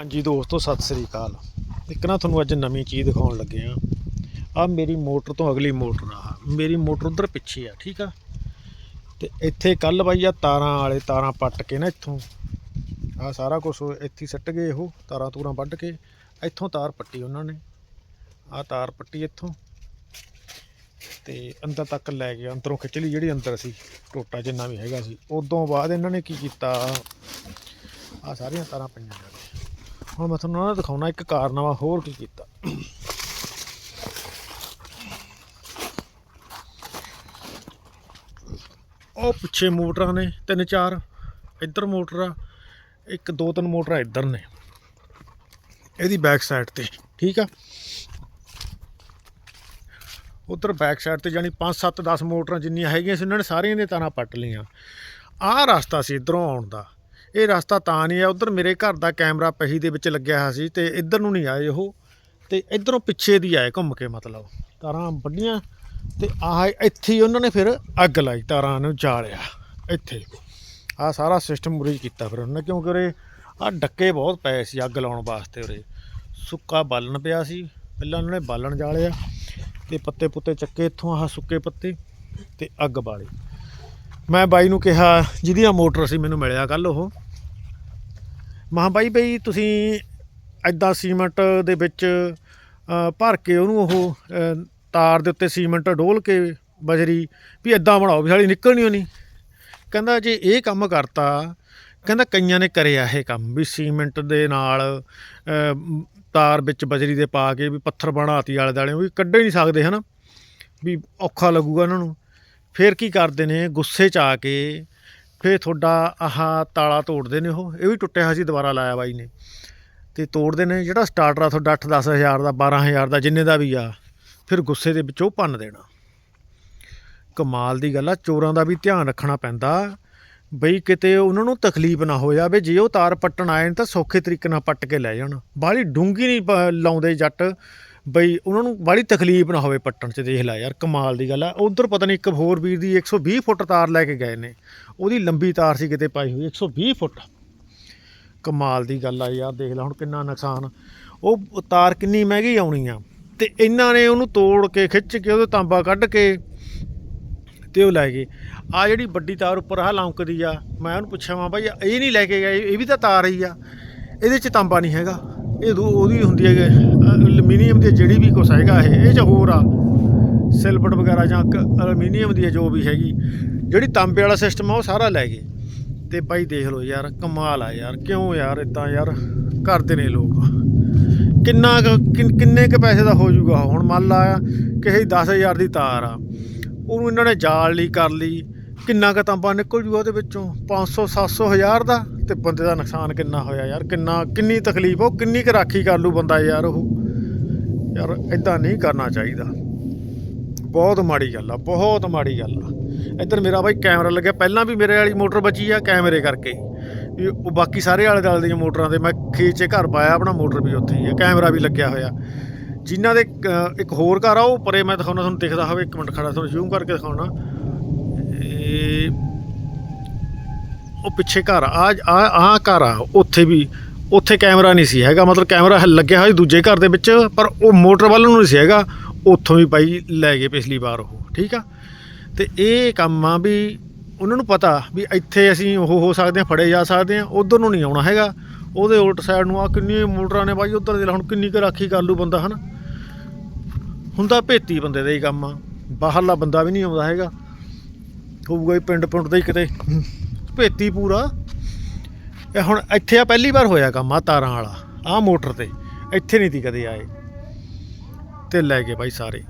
ਹਾਂਜੀ ਦੋਸਤੋ, ਸਤਿ ਸ੍ਰੀ ਅਕਾਲ। ਇੱਕ ਨਾ ਤੁਹਾਨੂੰ ਅੱਜ ਨਵੀਂ ਚੀਜ਼ ਦਿਖਾਉਣ ਲੱਗੇ ਆ ਆ ਮੇਰੀ ਮੋਟਰ ਤੋਂ ਅਗਲੀ ਮੋਟਰ ਆ। ਮੇਰੀ ਮੋਟਰ ਉਧਰ ਪਿੱਛੇ ਆ, ਠੀਕ ਆ? ਤੇ ਇੱਥੇ ਕੱਲ ਬਾਈ ਆ ਤਾਰਾਂ ਵਾਲੇ ਤਾਰਾਂ ਪੱਟ ਕੇ ਨਾ ਇੱਥੋਂ। ਆ ਸਾਰਾ ਕੁਝ ਇੱਥੇ ਸੱਟ ਗਏ ਉਹ, ਤਾਰਾਂ ਤੂਰਾਂ ਵੱਢ ਕੇ। ਇੱਥੋਂ ਤਾਰ ਪੱਟੀ ਉਹਨਾਂ ਨੇ। ਆ ਤਾਰ ਪੱਟੀ ਇੱਥੋਂ। ਤੇ ਅੰਦਰ ਤੱਕ ਲੈ ਗਏ ਅੰਦਰੋਂ ਖਿੱਚ ਲਈ ਜਿਹੜੀ ਅੰਦਰ ਸੀ, ਟੋਟਾ ਜਿੰਨਾ ਵੀ ਹੈਗਾ ਸੀ। ਉਦੋਂ ਬਾਅਦ ਇਹਨਾਂ ਨੇ ਕੀ ਕੀਤਾ? ਆ ਸਾਰੀਆਂ ਤਾਰਾਂ ਪਈਆਂ। ਹੁਣ ਮੈਂ ਤੁਹਾਨੂੰ ਨਾ ਦਿਖਾਉਣਾ ਇੱਕ ਕਾਰਨਾਮਾ, ਹੋਰ ਕੀ ਕੀਤਾ। ਉਹ ਪਿੱਛੇ ਮੋਟਰਾਂ ਨੇ, ਤਿੰਨ ਚਾਰ, ਇੱਧਰ ਮੋਟਰ ਆ, ਇੱਕ ਦੋ ਤਿੰਨ ਮੋਟਰਾਂ ਇੱਧਰ ਨੇ। ਇਹਦੀ ਬੈਕ ਸਾਈਡ ਤੇ, ਠੀਕ ਆ? ਉਧਰ ਬੈਕ ਸਾਈਡ ਤੇ ਜਾਨੀ 5 7 10 ਮੋਟਰਾਂ ਜਿੰਨੀਆਂ ਹੈਗੀਆਂ ਸੀ, ਉਹਨਾਂ ਨੇ ਸਾਰੀਆਂ ਦੀਆਂ ਤਾਰਾਂ ਪੱਟ ਲਈਆਂ। ਆਹ ਰਸਤਾ ਸੀ ਇਧਰੋਂ ਆਉਣ ਦਾ। ਇਹ ਰਸਤਾ ਤਾਂ ਨਹੀਂ ਆ ਉਧਰ ਮੇਰੇ ਘਰ ਦਾ ਕੈਮਰਾ ਪਹੀ ਦੇ ਵਿੱਚ ਲੱਗਿਆ ਹੋਇਆ ਸੀ ਤੇ ਇੱਧਰ ਨੂੰ ਨਹੀਂ ਆਏ ਉਹ। ਤੇ ਇਧਰੋਂ ਪਿੱਛੇ ਦੀ ਆਏ ਘੁੰਮ ਕੇ ਮਤਲਬ। ਤਾਰਾਂ ਵੱਡੀਆਂ ਤੇ ਆਹ ਇੱਥੇ ਹੀ ਉਹਨਾਂ ਨੇ ਫਿਰ ਅੱਗ ਲਾਈ, ਤਾਰਾਂ ਨੂੰ ਜਾਲਿਆ। ਇੱਥੇ। ਆਹ ਸਾਰਾ ਸਿਸਟਮ ਮੁਰੀ ਕੀਤਾ ਫਿਰ ਉਹਨਾਂ ਨੇ, ਕਿਉਂਕਿ ਉਰੇ ਆਹ ਡੱਕੇ ਬਹੁਤ ਪਏ ਸੀ ਅੱਗ ਲਾਉਣ ਵਾਸਤੇ ਉਰੇ। ਸੁੱਕਾ ਬਾਲਣ ਪਿਆ ਸੀ। ਪਹਿਲਾਂ ਉਹਨਾਂ ਨੇ ਬਾਲਣ ਜਾਲਿਆ ਤੇ ਪੱਤੇ ਪੁੱਤੇ ਚੱਕੇ ਇੱਥੋਂ ਆਹ ਸੁੱਕੇ ਪੱਤੇ ਤੇ ਅੱਗ ਬਾਲੀ। ਮੈਂ ਬਾਈ ਨੂੰ ਕਿਹਾ, ਜਿਹਦੀਆਂ ਮੋਟਰ ਸੀ ਮੈਨੂੰ ਮਿਲਿਆ ਕੱਲ ਉਹ। ਮਹਾ ਬਾਈ, ਬਈ ਤੁਸੀਂ ਐਦਾਂ ਸੀਮੈਂਟ ਦੇ ਵਿੱਚ ਭਰ ਕੇ ਉਹਨੂੰ ਉਹ ਤਾਰ ਦੇ ਉੱਤੇ ਸੀਮੈਂਟ ਡੋਲ ਕੇ ਬਜਰੀ ਵੀ ਐਦਾਂ ਬਣਾਓ ਵੀ ਸਾਲੀ ਨਿਕਲਣੀ ਹੋਣੀ ਕਹਿੰਦਾ, ਜੇ ਇਹ ਕੰਮ ਕਰਤਾ, ਕਹਿੰਦਾ, ਕਈਆਂ ਨੇ ਕਰਿਆ ਇਹ ਕੰਮ ਵੀ ਸੀਮੈਂਟ ਦੇ ਨਾਲ ਤਾਰ ਵਿੱਚ ਬਜਰੀ ਦੇ ਪਾ ਕੇ ਵੀ ਪੱਥਰ ਬਣਾਤੀ ਆਲੇ ਦਾਲੇ ਵੀ ਕੱਢੇ ਨਹੀਂ ਸਕਦੇ ਹਨਾ। ਵੀ ਔਖਾ ਲੱਗੂਗਾ ਉਹਨਾਂ ਨੂੰ। ਫਿਰ ਕੀ ਕਰਦੇ ਨੇ? ਗੁੱਸੇ 'ਚ ਆ ਕੇ ਫਿਰ ਤੁਹਾਡਾ ਆਹ ਤਾਲਾ ਤੋੜਦੇ ਨੇ ਉਹ। ਇਹ ਵੀ ਟੁੱਟਿਆ ਹੋਇਆ ਸੀ, ਦੁਬਾਰਾ ਲਾਇਆ ਬਾਈ ਨੇ। ਤੇ ਤੋੜਦੇ ਨੇ, ਜਿਹੜਾ ਸਟਾਰਟਰ ਆ ਤੁਹਾਡਾ 8-10 ਹਜ਼ਾਰ ਦਾ 12 ਹਜ਼ਾਰ ਦਾ, ਜਿੰਨੇ ਦਾ ਵੀ ਆ, ਫਿਰ ਗੁੱਸੇ ਦੇ ਵਿੱਚ ਉਹ ਭੰਨ ਦੇਣਾ। ਕਮਾਲ ਦੀ ਗੱਲ ਆ, ਚੋਰਾਂ ਦਾ ਵੀ ਧਿਆਨ ਰੱਖਣਾ ਪੈਂਦਾ। ਬਈ ਕਿਤੇ ਉਹਨਾਂ ਨੂੰ ਤਕਲੀਫ ਨਾ ਹੋ ਜਾਵੇ, ਜੇ ਉਹ ਤਾਰ ਪੱਟਣ ਆਏ ਨੇ ਤਾਂ ਸੌਖੇ ਤਰੀਕੇ ਨਾਲ ਪੱਟ ਕੇ ਲੈ ਜਾਣ। ਬਾਹਲੀ ਡੂੰਗੀ ਨਹੀਂ ਪ- ਲਾਉਂਦੇ ਜੱਟ। ਬਈ ਉਹਨਾਂ ਨੂੰ ਬਾਹਲੀ ਤਕਲੀਫ ਨਾ ਹੋਵੇ ਪੱਟਣ 'ਚ, ਦੇਖ ਲੈ ਯਾਰ, ਕਮਾਲ ਦੀ ਗੱਲ ਆ। ਉਧਰ ਪਤਾ ਨਹੀਂ ਇੱਕ ਹੋਰ ਵੀਰ ਦੀ 120 ਫੁੱਟ ਤਾਰ ਲੈ ਕੇ ਗਏ ਨੇ। ਉਹਦੀ ਲੰਬੀ ਤਾਰ ਸੀ ਕਿਤੇ ਪਾਈ ਹੋਈ 120 ਫੁੱਟ। ਕਮਾਲ ਦੀ ਗੱਲ ਆ ਯਾਰ, ਦੇਖ ਲੈ ਹੁਣ ਕਿੰਨਾ ਨੁਕਸਾਨ। ਉਹ ਤਾਰ ਕਿੰਨੀ ਮਹਿੰਗੀ ਆਉਣੀ ਆ ਤੇ ਇਹਨਾਂ ਨੇ ਉਹਨੂੰ ਤੋੜ ਕੇ, ਖਿੱਚ ਕੇ, ਉਹਦੇ ਤਾਂਬਾ ਕੱਢ ਕੇ ਤੇ ਉਹ ਲੈ ਗਏ। ਆ ਜਿਹੜੀ ਵੱਡੀ ਤਾਰ ਉੱਪਰ ਆ ਲੌਂਕਦੀ ਆ, ਮੈਂ ਉਹਨੂੰ ਪੁੱਛਿਆ, ਮੈਂ ਭਾਈ ਇਹ ਨਹੀਂ ਲੈ ਕੇ ਗਏ, ਇਹ ਵੀ ਤਾਂ ਤਾਰ ਹੀ ਆ। ਇਹਦੇ 'ਚ ਤਾਂਬਾ ਨਹੀਂ ਹੈਗਾ। ਇਹ ਦੂ- ਉਹਦੀ ਹੁੰਦੀ ਹੈ ਐਲੂਮੀਨੀਅਮ ਦੀ ਜਿਹੜੀ ਵੀ ਕੁਛ ਹੈਗਾ ਇਹ ਇਹ 'ਚ ਹੋਰ ਆ। ਸਿਲਵਰ ਵਗੈਰਾ ਜਾਂ ਐਲੂਮੀਨੀਅਮ ਦੀ ਜੋ ਵੀ ਹੈਗੀ, ਜਿਹੜੀ ਤਾਂਬੇ ਵਾਲਾ ਸਿਸਟਮ ਆ, ਉਹ ਸਾਰਾ ਲੈ ਗਏ। ਤੇ ਭਾਈ ਦੇਖ ਲਓ ਯਾਰ, ਕਮਾਲ ਆ ਯਾਰ, ਕਿਉਂ ਯਾਰ ਇਦਾਂ ਯਾਰ, ਕਰਦੇ ਨੇ ਲੋਕ। ਕਿੰਨਾ ਕੁ- ਕਿੰਨ- ਕਿੰਨੇ ਕ ਪੈਸੇ ਦਾ ਹੋ ਜਾਊਗਾ ਹੁਣ, ਮੰਨ ਲਾ ਕਿਸੇ 10000 ਦੀ ਤਾਰ ਆ। ਉਹਨੂੰ ਇਹਨਾਂ ਨੇ ਜਾਲ ਲਈ, ਕਰ ਲਈ। ਕਿੰਨਾ ਕੁ ਤਾਂਬਾ ਨਿਕਲ ਜੂਗਾ ਉਹਦੇ ਵਿੱਚੋਂ? 500 700 ਹਜ਼ਾਰ ਦਾ? ਤੇ ਬੰਦੇ ਦਾ ਨੁਕਸਾਨ ਕਿੰਨਾ ਹੋਇਆ ਯਾਰ? ਕਿੰਨਾ, ਕਿੰਨੀ ਤਕਲੀਫ? ਉਹ ਕਿੰਨੀ ਕੁ ਰਾਖੀ ਕਰ ਲੂ ਬੰਦਾ ਯਾਰ ਉਹ? ਯਾਰ ਇਦਾਂ ਨਹੀਂ ਕਰਨਾ ਚਾਹੀਦਾ। ਬਹੁਤ ਮਾੜੀ ਗੱਲ ਆ, ਬਹੁਤ ਮਾੜੀ ਗੱਲ ਆ। ਇੱਧਰ ਮੇਰਾ ਬਾਈ ਕੈਮਰਾ ਲੱਗਿਆ। ਪਹਿਲਾਂ ਵੀ ਮੇਰੇ ਵਾਲੀ ਮੋਟਰ ਬਚੀ ਆ ਕੈਮਰੇ ਕਰਕੇ। ਵੀ ਉਹ ਬਾਕੀ ਸਾਰੇ ਆਲੇ ਦੁਆਲੇ ਦੀਆਂ ਮੋਟਰਾਂ ਤੇ ਮੈਂ ਖੇਚੇ ਘਰ ਪਾਇਆ ਆਪਣਾ ਮੋਟਰ ਵੀ ਉੱਥੇ ਹੀ ਆ। ਕੈਮਰਾ ਵੀ ਲੱਗਿਆ ਹੋਇਆ। ਜਿਨ੍ਹਾਂ ਦੇ ਇੱਕ ਹੋਰ ਘਰ ਆ ਉਹ ਪਰੇ ਮੈਂ ਦਿਖਾਉਣਾ, ਤੁਹਾਨੂੰ ਦਿਖਦਾ ਹੋਵੇ, ਇੱਕ ਮਿੰਟ ਖੜਾ ਤੁਹਾਨੂੰ ਜ਼ੂਮ ਕਰਕੇ ਦਿਖਾਉਣਾ। ਇਹ ਉਹ ਪਿੱਛੇ ਘਰ ਆ ਆ ਆ ਘਰ ਆ, ਉੱਥੇ ਵੀ, ਉੱਥੇ ਕੈਮਰਾ ਨਹੀਂ ਸੀ ਹੈਗਾ, ਮਤਲਬ ਕੈਮਰਾ ਲੱਗਿਆ ਹੋਇਆ ਸੀ ਦੂਜੇ ਘਰ ਦੇ ਵਿੱਚ, ਪਰ ਉਹ ਮੋਟਰ ਵੱਲ ਨੂੰ ਨਹੀਂ ਸੀ ਹੈਗਾ, ਉੱਥੋਂ ਵੀ ਭਾਈ ਲੈ ਗਏ ਪਿਛਲੀ ਵਾਰ ਉਹ, ਠੀਕ ਆ? ਤੇ ਇਹ ਕੰਮ ਆ ਵੀ ਉਹਨਾਂ ਨੂੰ ਪਤਾ ਵੀ ਇੱਥੇ ਅਸੀਂ ਉਹ ਹੋ ਸਕਦੇ ਆ, ਫੜੇ ਜਾ ਸਕਦੇ ਆ, ਉਧਰ ਨੂੰ ਨਹੀਂ ਆਉਣਾ ਹੈਗਾ। ਉਹਦੇ ਉਲਟ ਸਾਈਡ ਨੂੰ ਆ ਕਿੰਨੀ ਮੋਟਰਾਂ ਨੇ ਬਾਈ ਉਧਰ ਦੇ ਹੁਣ ਕਿੰਨੀ ਕੁ ਰਾਖੀ ਕਰ ਲੂ ਬੰਦਾ, ਹਨਾ? ਹੁੰਦਾ ਭੇਤੀ ਬੰਦੇ ਦਾ ਹੀ ਕੰਮ ਆ, ਬਾਹਰਲਾ ਬੰਦਾ ਵੀ ਨਹੀਂ ਆਉਂਦਾ ਹੈਗਾ। ਹੋਊਗਾ ਹੀ ਪਿੰਡ ਪਿੰਡ ਦਾ ਹੀ ਕਿਤੇ, ਭੇਤੀ ਪੂਰਾ। ਇਹ ਹੁਣ ਇੱਥੇ ਆ ਪਹਿਲੀ ਵਾਰ ਹੋਇਆ ਕੰਮ ਆ ਤਾਰਾਂ ਵਾਲਾ ਆ ਮੋਟਰ ਤੇ, ਇੱਥੇ ਨਹੀਂ ਤੀ ਕਦੇ ਆਏ। ਤੇ ਲੈ ਗਏ ਬਾਈ ਸਾਰੇ।